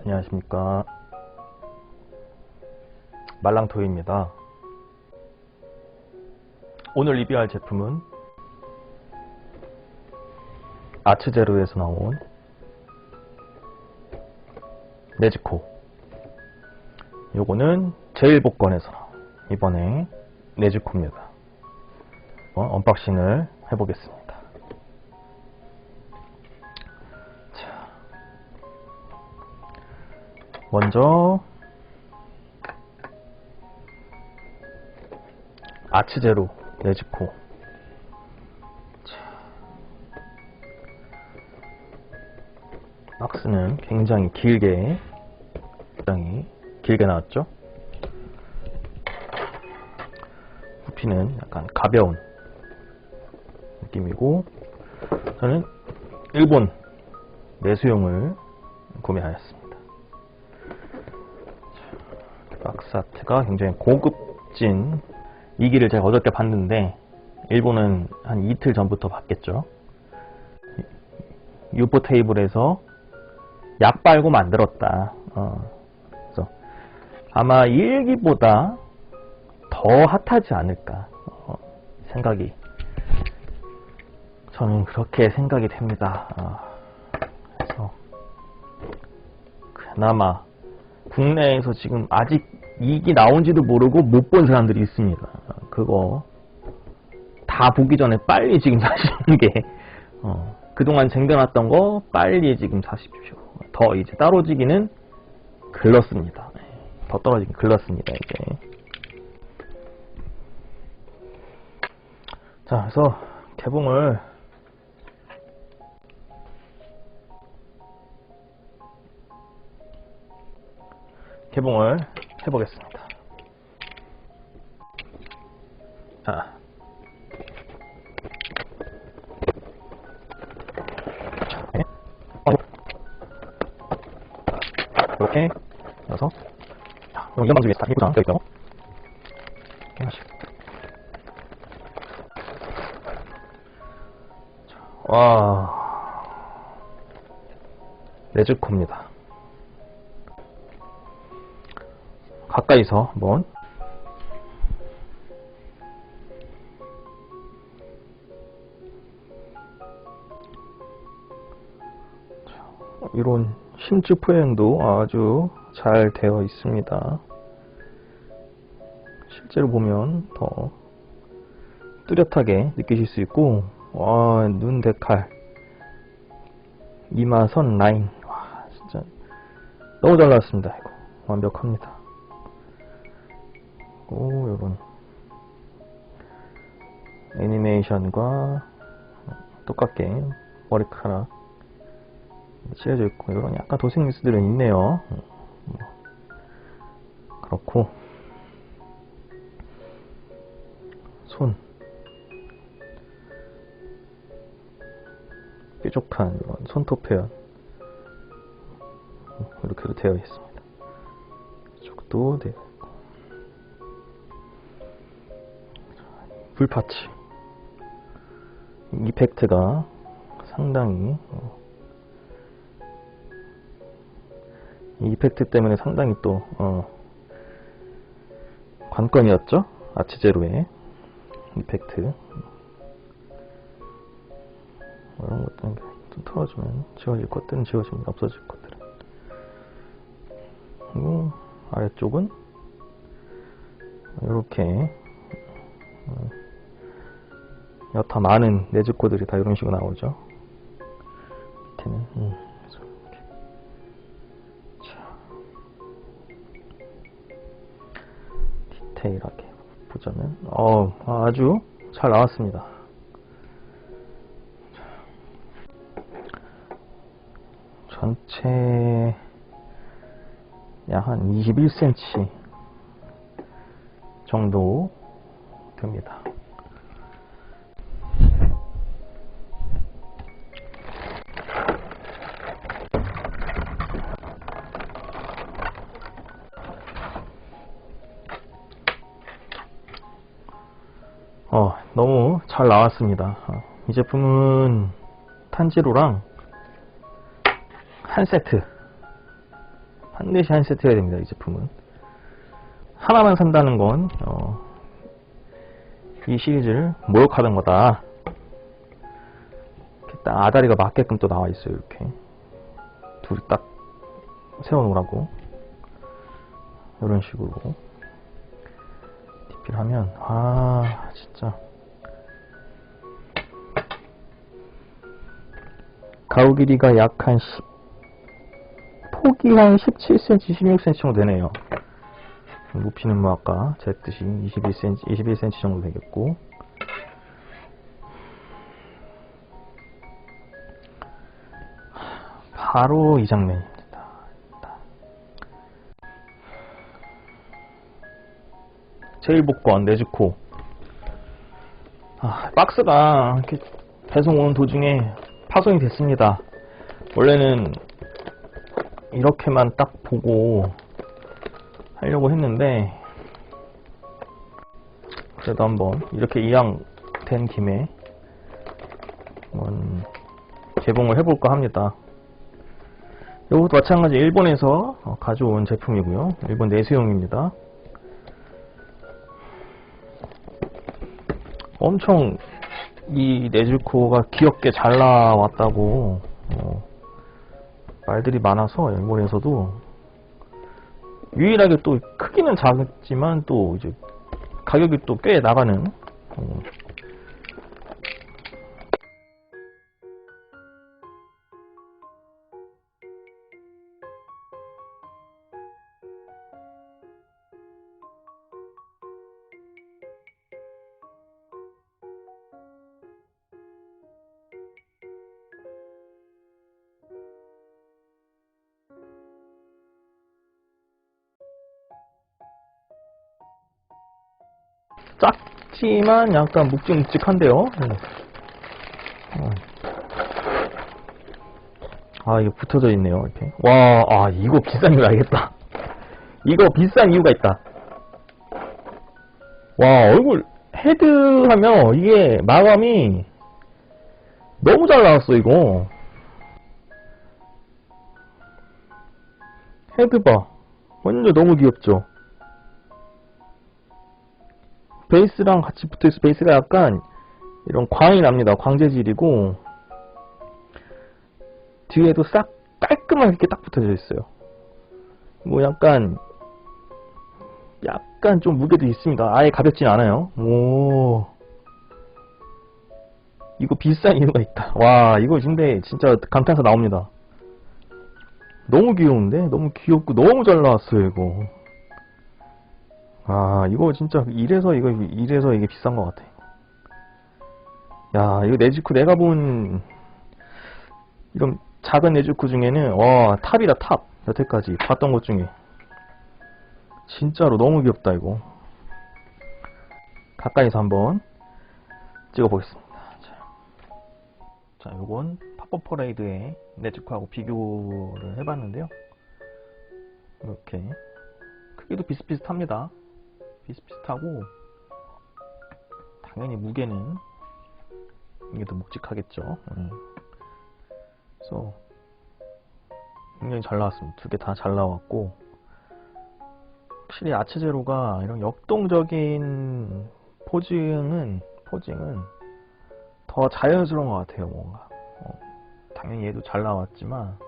안녕하십니까. 말랑토이입니다. 오늘 리뷰할 제품은 아츠제로에서 나온 네즈코 요거는 제일복권에서 이번에 네즈코입니다. 한번 언박싱을 해보겠습니다 먼저 아츠제로 네즈코 박스는 굉장히 길게 굉장히 길게 나왔죠? 부피는 약간 가벼운 느낌이고 저는 일본 내수용을 구매하였습니다 아트가 굉장히 고급진 이기를 제가 어저께 봤는데 일본은 한 이틀 전부터 봤겠죠 유포 테이블에서 약 빨고 만들었다. 어, 그래서 아마 일기보다 더 핫하지 않을까 어, 생각이 저는 그렇게 생각이 됩니다. 어, 그래서 그나마 국내에서 지금 아직 이기 나온지도 모르고 못 본 사람들이 있습니다. 그거 다 보기 전에 빨리 지금 사시는 게 어, 그동안 쟁겨놨던 거 빨리 지금 사십시오. 더 이제 떨어지기는 글렀습니다. 네, 더 떨어지긴 글렀습니다. 이제. 자, 그래서 개봉을 개봉을 해보겠습니다. 어. 이렇게 넣어서 자, 이런 방식에 다 해보자. 여기 있죠? 이렇게 하시고. 자, 와 레즈코입니다. 가까이서 한번 이런 심지 표현도 아주 잘 되어 있습니다. 실제로 보면 더 뚜렷하게 느끼실 수 있고, 와, 눈 데칼, 이마선 라인, 와, 진짜 너무 잘 나왔습니다. 이거 완벽합니다. 오, 요런 애니메이션과 똑같게 머리카락 칠해져 있고 이런 약간 도색 미스들은 있네요. 뭐, 그렇고. 손. 뾰족한 이런 손톱 표현 이렇게도 되어 있습니다. 이쪽도 되어 불파츠 이펙트가 상당히 어, 이 이펙트 때문에 상당히 또 어, 관건이었죠? 아치제로의 이펙트. 이런 것들은 좀 털어주면 지워질 것들은 지워집니다. 없어질 것들은. 그리고 아래쪽은 이렇게 어, 여타 많은 네즈코들이 다 이런 식으로 나오죠 밑에는 음. 디테일하게 보자면 어, 아주 잘 나왔습니다. 전체 약한 21cm 정도 됩니다. 너무 잘 나왔습니다. 어, 이 제품은 탄지로랑 한 세트 반드시 한 세트 해야 됩니다. 이 제품은. 하나만 산다는 건, 어, 이 시리즈를 모욕하는 거다. 딱 아다리가 맞게끔 또 나와 있어요. 이렇게. 둘이 딱 세워놓으라고. 이런 식으로. DP를 하면, 아, 진짜. 가우 길이가 약 한 10, 폭이 한 17cm, 16cm 정도 되네요. 높이는 뭐 아까 쟀듯이 21cm, 21cm 정도 되겠고 바로 이 장면입니다. 제일 복권 네즈코 아, 박스가 이렇게 배송 오는 도중에 파손이 됐습니다. 원래는 이렇게만 딱 보고 하려고 했는데 그래도 한번 이렇게 이왕 된 김에 한번 개봉을 해볼까 합니다. 이것도 마찬가지 일본에서 어, 가져온 제품이고요. 일본 내수용입니다. 엄청 이 네즈코가 귀엽게 잘 나왔다고 어, 말들이 많아서 일본에서도 유일하게 또 크기는 작지만 또 이제 가격이 또 꽤 나가는 어, 작지만 약간 묵직묵직한데요. 네. 어. 아, 이게 붙어져 있네요. 이렇게. 와, 아, 이거 비싼 이유 알겠다. 이거 비싼 이유가 있다. 와, 얼굴 헤드 하면 이게 마감이 너무 잘 나왔어, 이거. 헤드 봐. 완전 너무 귀엽죠? 베이스랑 같이 붙어있어. 베이스가 약간 이런 광이 납니다. 광재질이고 뒤에도 싹 깔끔하게 이렇게 딱 붙어져 있어요. 뭐 약간 약간 좀 무게도 있습니다. 아예 가볍진 않아요. 오 이거 비싼 이유가 있다. 와 이거 근데 진짜 감탄사 나옵니다. 너무 귀여운데? 너무 귀엽고 너무 잘 나왔어요 이거. 아, 이거 진짜 이래서 이거 이래서 이게 비싼 것 같아. 야, 이거 네즈쿠 내가 본 이런 작은 네즈쿠 중에는 와 탑이다 탑 여태까지 봤던 것 중에 진짜로 너무 귀엽다 이거. 가까이서 한번 찍어보겠습니다. 자, 자 요건 팝업 퍼레이드의 네즈쿠하고 비교를 해봤는데요. 이렇게 크기도 비슷비슷합니다. 비슷비슷하고 당연히 무게는 이게 더 묵직하겠죠. 음. 그래서 굉장히 잘 나왔습니다. 두 개 다 잘 나왔고 확실히 아치제로가 이런 역동적인 포징은 포징은 더 자연스러운 것 같아요. 뭔가 어, 당연히 얘도 잘 나왔지만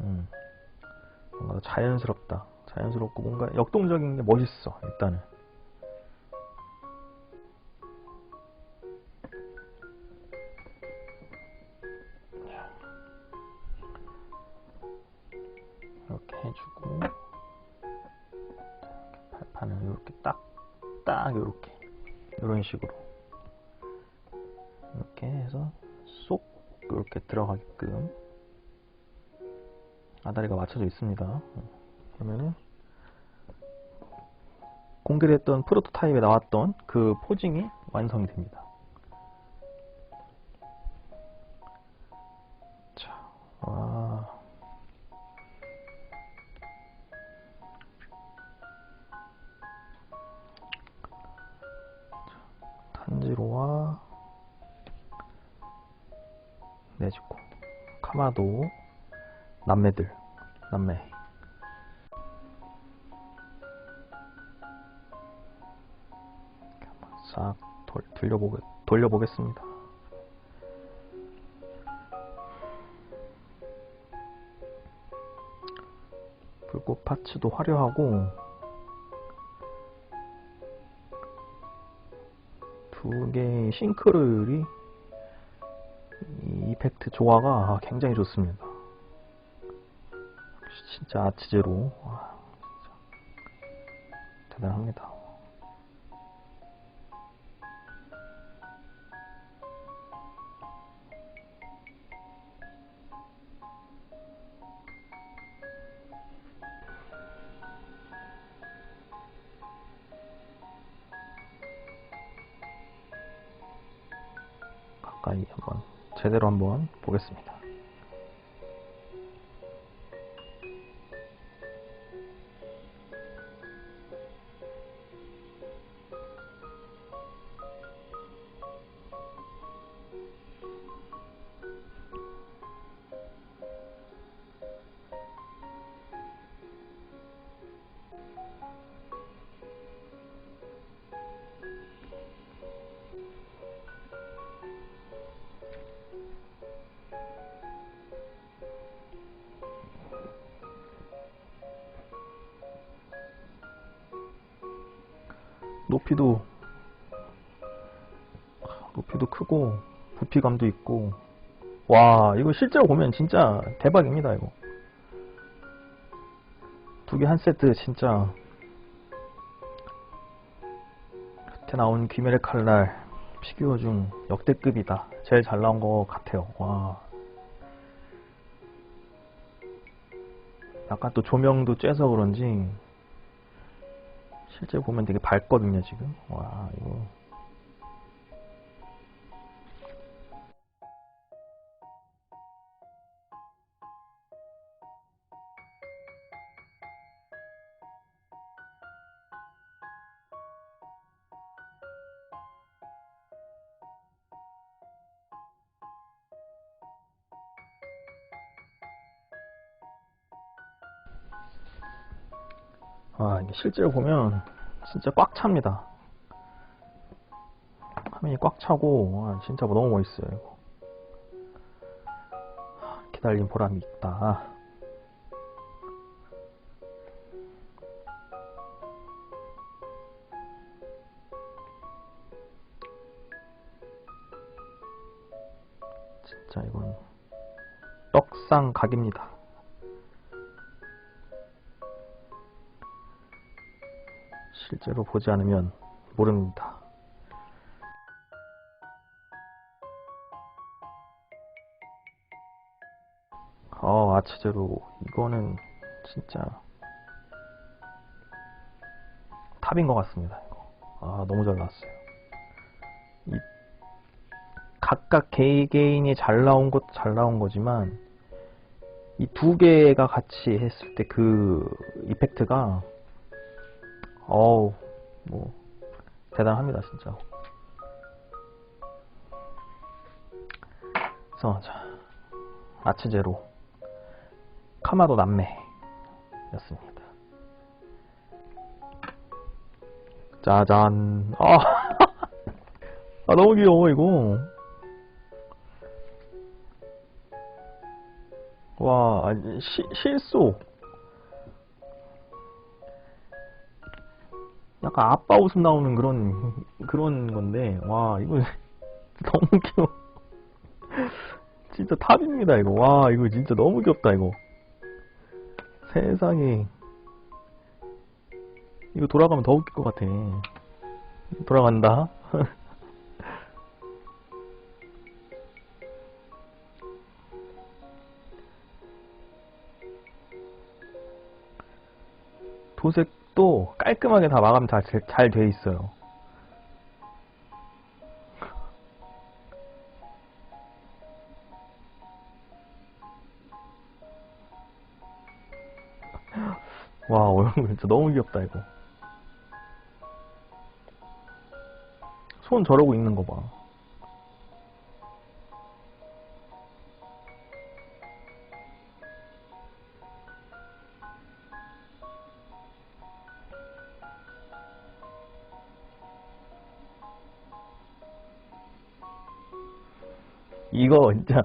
음, 뭔가 더 자연스럽다. 자연스럽고 뭔가 역동적인 게 멋있어 일단은. 이렇게 해주고 팔판을 이렇게 딱딱 이렇게. 이런 식으로. 이렇게 해서 쏙 이렇게 들어가게끔. 아다리가 맞춰져 있습니다. 그러면은 공개를 했던 프로토타입에 나왔던 그 포징이 완성이 됩니다. 자, 와. 탄지로와 네즈코, 카마도 남매들 남매 싹 돌, 돌려보겠, 돌려보겠습니다 불꽃 파츠도 화려하고 두 개의 싱크를이 이 이펙트 조화가 굉장히 좋습니다. 진짜 아치제로 와, 진짜 대단합니다. 제대로 한번 보겠습니다. 높이도 높이도 크고 부피감도 있고. 와 이거 실제로 보면 진짜 대박입니다 이거. 두 개 한 세트 진짜. 그때 나온 귀멸의 칼날 피규어 중 역대급이다. 제일 잘 나온 것 같아요. 와. 약간 또 조명도 쬐서 그런지 실제 보면 되게 밝거든요, 지금. 와, 이거. 실제로 보면 진짜 꽉 찹니다. 화면이 꽉 차고, 와, 진짜 너무 멋있어요, 이거. 기다린 보람이 있다. 진짜 이건 떡상 각입니다. 실제로 보지 않으면 모릅니다. 어, 아치 제로 이거는 진짜 탑인 것 같습니다. 이거. 아, 너무 잘 나왔어요. 이 각각 개개인이 잘 나온 것도 잘 나온 거지만 이 두 개가 같이 했을 때 그 이펙트가 어우, 뭐, 대단합니다, 진짜. 자, 아치제로, 카마도 남매였습니다. 짜잔. 아, 아 너무 귀여워, 이거. 와, 아니, 시, 실소. 약간 아빠 웃음 나오는 그런 그런 건데 와 이거 너무 귀여워. 진짜 탑입니다 이거. 와 이거 진짜 너무 귀엽다 이거. 세상에. 이거 돌아가면 더 웃길 것 같아. 돌아간다. 도색 도 깔끔하게 다 마감 잘 돼 있어요. 와, 얼굴 진짜 너무 귀엽다, 이거. 손 저러고 있는 거 봐. 이거 진짜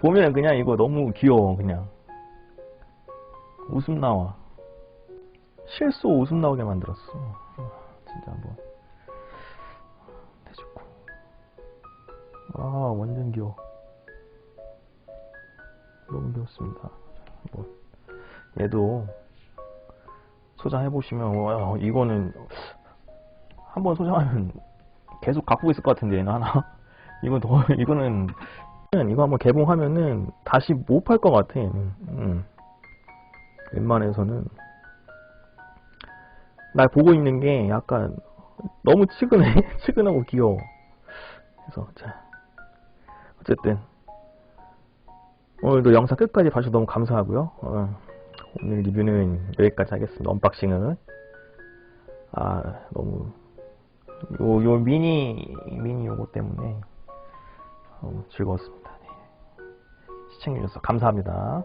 보면 그냥 이거 너무 귀여워 그냥. 웃음 나와. 실수 웃음 나오게 만들었어. 진짜 한번 대주고 아 완전 귀여워. 너무 귀엽습니다. 뭐. 얘도 소장해 보시면 와 이거는 한번 소장하면 계속 갖고 있을 것 같은데 얘는 하나? 이건 더 이거는 이거 한번 개봉하면은 다시 못 팔 것 같아. 얘는 음. 웬만해서는. 날 보고 있는 게 약간 너무 치근해 치근하고 귀여워. 그래서 자. 어쨌든. 오늘도 영상 끝까지 봐주셔서 너무 감사하고요. 어, 오늘 리뷰는 여기까지 하겠습니다. 언박싱은. 아 너무. 요, 요 미니 미니 요거 때문에 너무 즐거웠습니다. 네. 시청해주셔서 감사합니다